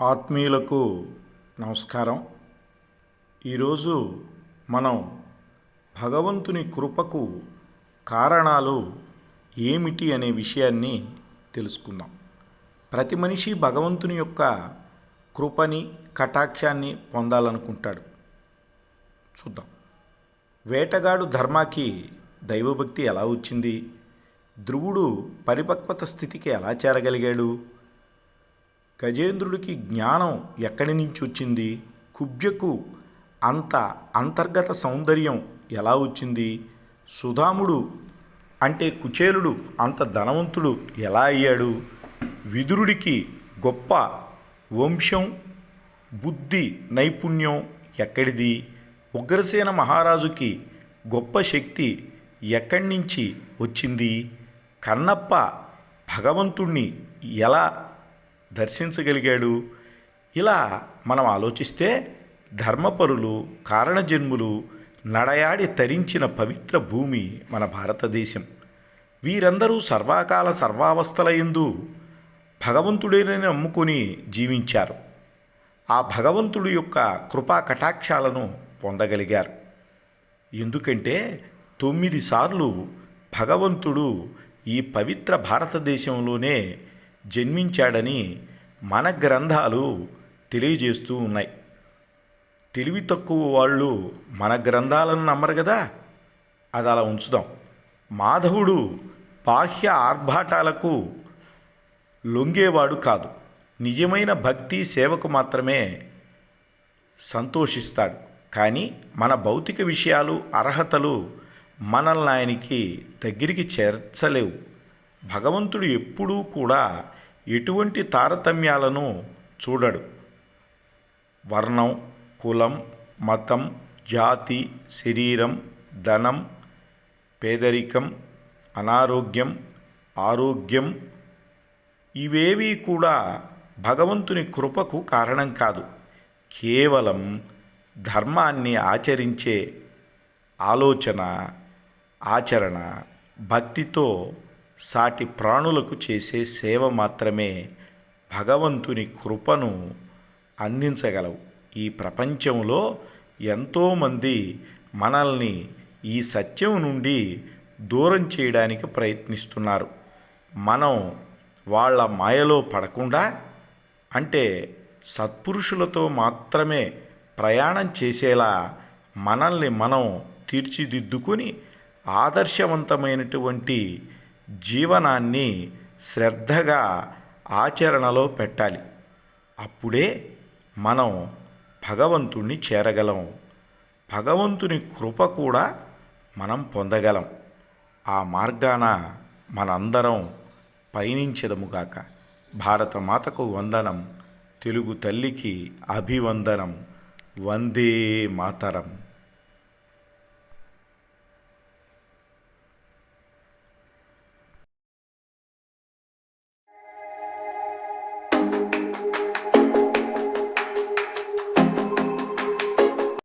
ఆత్మీయులకు నమస్కారం. ఈరోజు మనం భగవంతుని కృపకు కారణాలు ఏమిటి అనే విషయాన్ని తెలుసుకుందాం. ప్రతి మనిషి భగవంతుని యొక్క కృపని కటాక్షాన్ని పొందాలనుకుంటాడు. చూద్దాం. వేటగాడు ధర్మాకి దైవభక్తి ఎలా వచ్చింది? ధ్రువుడు పరిపక్వత స్థితికి ఎలా చేరగలిగాడు? గజేంద్రుడికి జ్ఞానం ఎక్కడి నుంచి వచ్చింది? కుబ్జకు అంత అంతర్గత సౌందర్యం ఎలా వచ్చింది? సుధాముడు అంటే కుచేలుడు అంత ధనవంతుడు ఎలా అయ్యాడు? విదురుడికి గొప్ప వంశం బుద్ధి నైపుణ్యం ఎక్కడిది? ఉగ్రసేన మహారాజుకి గొప్ప శక్తి ఎక్కడి నుంచి వచ్చింది? కన్నప్ప భగవంతుణ్ణి ఎలా దర్శించగలిగాడు. ఇలా మనం ఆలోచిస్తే ధర్మపరులు కారణజన్ములు నడయాడి తరించిన పవిత్ర భూమి మన భారతదేశం. వీరందరూ సర్వాకాల సర్వావస్థల ఎందు భగవంతుడిని నమ్ముకొని జీవించారు. ఆ భగవంతుడి యొక్క కృపా కటాక్షాలను పొందగలిగారు. ఎందుకంటే తొమ్మిది సార్లు భగవంతుడు ఈ పవిత్ర భారతదేశంలోనే జన్మించాడని మన గ్రంథాలు తెలియజేస్తూ ఉన్నాయి. తెలివి తక్కువ వాళ్ళు మన గ్రంథాలను నమ్మరు కదా? అది అలా ఉంచుదాం. మాధవుడు బాహ్య ఆర్భాటాలకు లొంగేవాడు కాదు. నిజమైన భక్తి సేవకు మాత్రమే సంతోషిస్తాడు. కానీ మన భౌతిక విషయాలు అర్హతలు మనల్ని ఆయనకి దగ్గరికి చేర్చలేవు. భగవంతుడు ఎప్పుడూ కూడా ఎటువంటి తారతమ్యాలను చూడడు. వర్ణం కులం మతం జాతి శరీరం ధనం పేదరికం అనారోగ్యం ఆరోగ్యం ఇవేవీ కూడా భగవంతుని కృపకు కారణం కాదు. కేవలం ధర్మాన్ని ఆచరించే ఆలోచన ఆచరణ భక్తితో సాటి ప్రాణులకు చేసే సేవ మాత్రమే భగవంతుని కృపను అందించగలవు. ఈ ప్రపంచంలో ఎంతోమంది మనల్ని ఈ సత్యం నుండి దూరం చేయడానికి ప్రయత్నిస్తున్నారు. మనం వాళ్ళ మాయలో పడకుండా అంటే సత్పురుషులతో మాత్రమే ప్రయాణం చేసేలా మనల్ని మనం తీర్చిదిద్దుకొని ఆదర్శవంతమైనటువంటి జీవనాన్ని శ్రద్ధగా ఆచరణలో పెట్టాలి. అప్పుడే మనం భగవంతుణ్ణి చేరగలం. భగవంతుని కృప కూడా మనం పొందగలం. ఆ మార్గాన మనందరం పయనించదముగాక భారతమాతకు వందనం తెలుగు తల్లికి అభివందనం. వందే మాతరం.